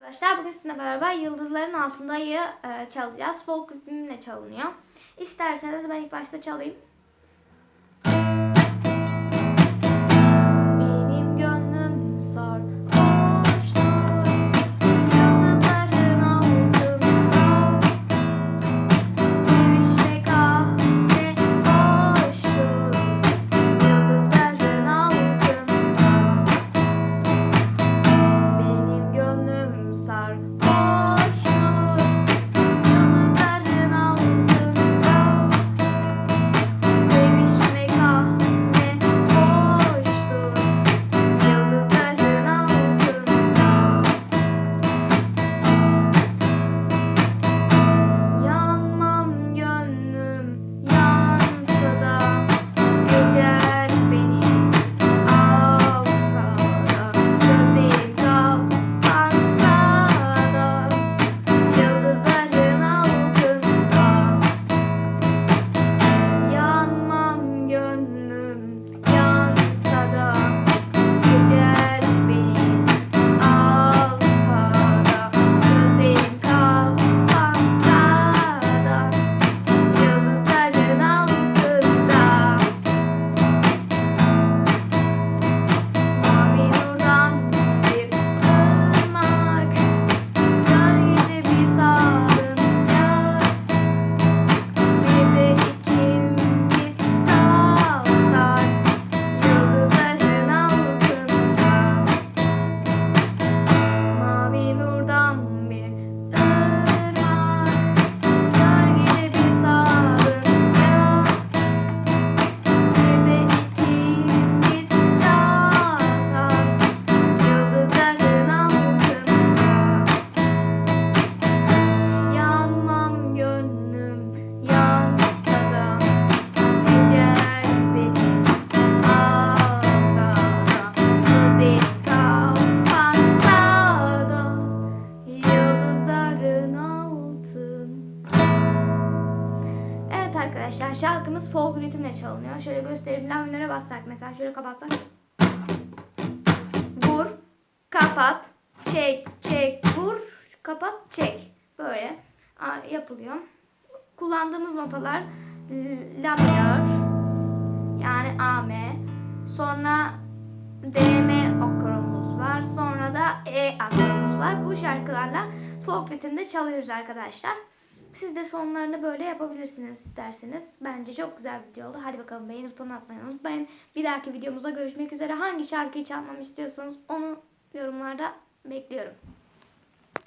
Arkadaşlar bugün sizinle beraber Yıldızların Altında'yı e, çalacağız. Folk ritmimle çalınıyor. İsterseniz ben ilk başta çalayım. Arkadaşlar şarkımız folk ritimle çalınıyor. Şöyle göstereyim. Laminlere bassak mesela şöyle kapatsak. Vur, kapat, çek, çek, vur, kapat, çek. Böyle yapılıyor. Kullandığımız notalar la minör yani A M. Sonra D M akorumuz var. Sonra da E akorumuz var. Bu şarkılarla folk ritimde çalıyoruz arkadaşlar. Siz de sonlarını böyle yapabilirsiniz isterseniz. Bence çok güzel video oldu. Hadi bakalım beğeni butonuna atmayı unutmayın. Bir dahaki videomuzda görüşmek üzere. Hangi şarkıyı çalmamı istiyorsanız onu yorumlarda bekliyorum.